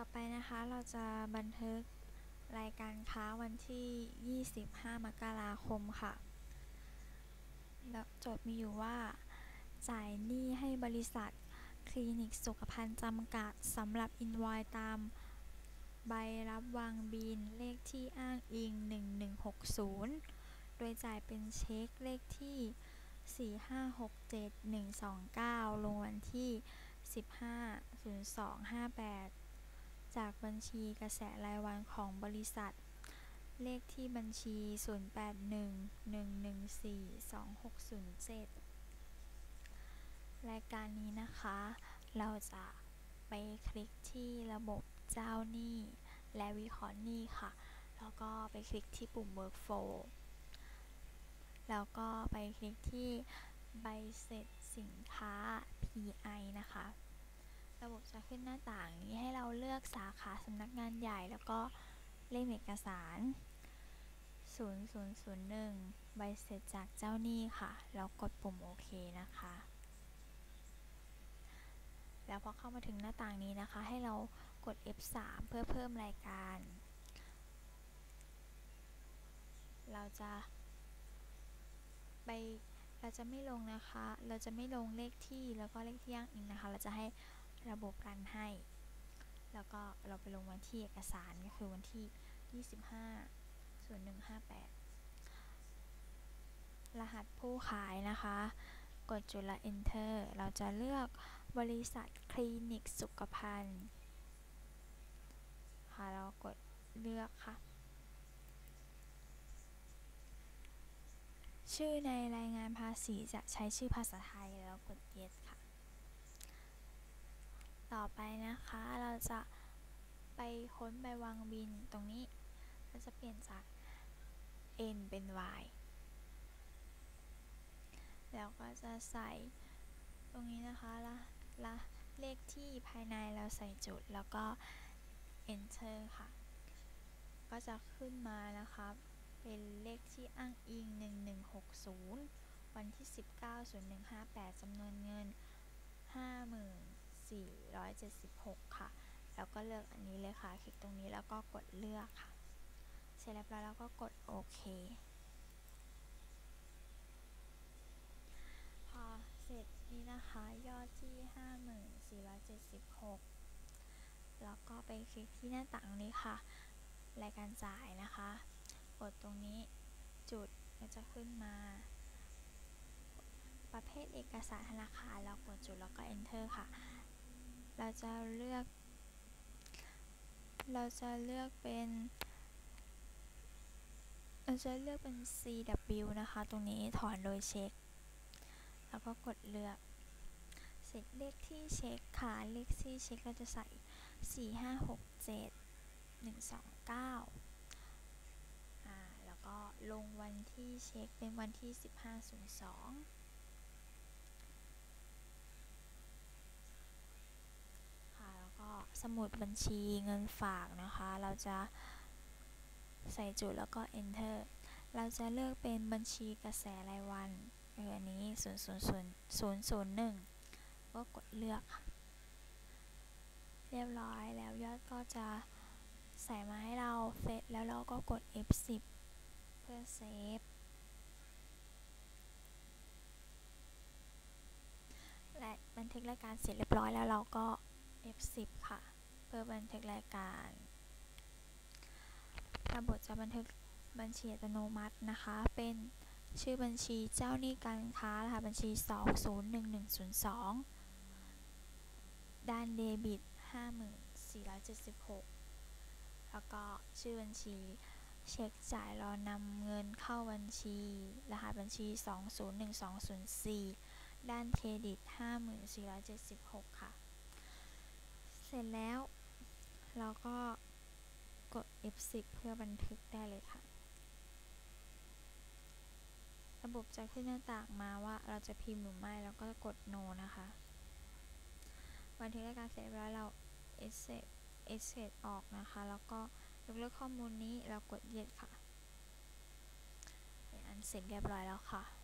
ต่อไปนะคะเราจะบันทึกรายการค้าวันที่ 25 มกราคมค่ะ แล้วโจทย์มีอยู่ว่า จ่ายหนี้ให้บริษัทคลินิกสุขภัณฑ์จำกัดสำหรับอินวอยตามใบรับวางบินเลขที่อ้างอิง 1160 โดยจ่ายเป็นเช็คเลขที่ 4567129 ลงวันที่ 15.0258 จากบัญชีกระแสรายวันของบริษัท เลขที่บัญชี 0811142607 รายการนี้นะคะ เราจะไปคลิกที่ระบบเจ้าหนี้ และวิเคราะห์หนี้ค่ะ แล้วก็ไปคลิกที่ปุ่ม workflow แล้วก็ไปคลิกที่ใบเสร็จสินค้า PI นะคะ ระบบจะขึ้นหน้าต่างนี้ให้เราเลือกสาขาสำนักงานใหญ่ แล้วก็เลขเอกสาร 0001 ใบเสร็จจากเจ้าหนี้ค่ะ แล้วกดปุ่มโอเคนะคะ แล้วพอเข้ามาถึงหน้าต่างนี้นะคะ ให้เรากด F3 เพื่อเพิ่มรายการ เราจะไปเราจะไม่ลงนะคะ เราจะไม่ลงเลขที่แล้วก็เลขที่ย่างอิงนะคะ เราจะให้ ระบบรันให้ แล้วก็เราไปลงวันที่เอกสารก็คือวันที่ 25ส่วน158 รหัสผู้ขายนะคะ กดจุล enter เราจะเลือกบริษัทคลินิกสุขภัณฑ์ค่ะเรากดเลือกค่ะ ชื่อในรายงานภาษีจะใช้ชื่อภาษาไทยแล้วกด yes ค่ะ ต่อไปนะคะ เราจะไปค้นใบวางบินตรงนี้ เราจะเปลี่ยนจาก n เป็น y แล้วก็จะใส่ตรงนี้นะคะละละเลขที่ภายในเราใส่จุดแล้วก็ enter ค่ะ ก็จะขึ้นมานะคะ เป็นเลขที่อ้างอิง 1160 วันที่ 19.0158จำนวนเงิน 5476 ค่ะ แล้วก็เลือกอันนี้เลยค่ะ คลิกตรงนี้แล้วก็กดเลือกค่ะ เสร็จแล้วแล้วก็กดโอเค พอเสร็จนี้นะคะ ยอดที่ 5476 แล้วก็ไปคลิกที่หน้าต่างนี้ค่ะ รายการจ่ายนะคะ กดตรงนี้จุดก็จะขึ้นมาประเภทเอกสารธนาคารเรากดจุดแล้วก็ enter ค่ะ เราจะเลือก เราจะเลือกเป็น เราจะเลือกเป็น CW นะคะ ตรงนี้ถอนโดยเช็ค แล้วก็กดเลือกเสร็จเลขที่เช็คค่ะ เลขที่เช็คเราจะใส่ 4567 129 อ่า แล้วก็ลงวันที่เช็คเป็นวันที่ 1502ค่ะแล้วก็ส มุดบัญชีเงินฝากนะคะ เราจะใส่จุดแล้วก็ enter เราจะเลือกเป็นบัญชีกระแสรายวันเอออันนี้ 0 0 0 0 0 1 ก็กดเลือก เรียบร้อยแล้วยอดก็จะใส่มาให้เราเสร็จแล้วเราก็กด F10 เพื่อเซฟและบันทึกรายการเสร็จเรียบร้อยแล้วเราก็ F10 ค่ะ เพื่อบันทึกรายการ ระบบจะบันทึกบัญชีอัตโนมัตินะคะ เป็นชื่อบัญชีเจ้าหนี้การค้าค่ะบัญชี 201102 ด้านเดบิต 5476 แล้วก็ชื่อบัญชีเช็คจ่ายรอนำเงินเข้าบัญชี รหัสบัญชี 201204 ด้านเครดิต 5476 ค่ะ เสร็จแล้ว เราก็กด F10 เพื่อบันทึกได้เลยค่ะ ระบบจะขึ้นหน้าต่างมาว่าเราจะพิมพ์หรือไม่ แล้วก็กด no นะคะ บันทึกรายการเสร็จแล้วเรา exit exit ออกนะคะ แล้วก็ยกเลิกข้อมูลนี้ เรากด yes ค่ะ เป็นอันเสร็จเรียบร้อยแล้วค่ะ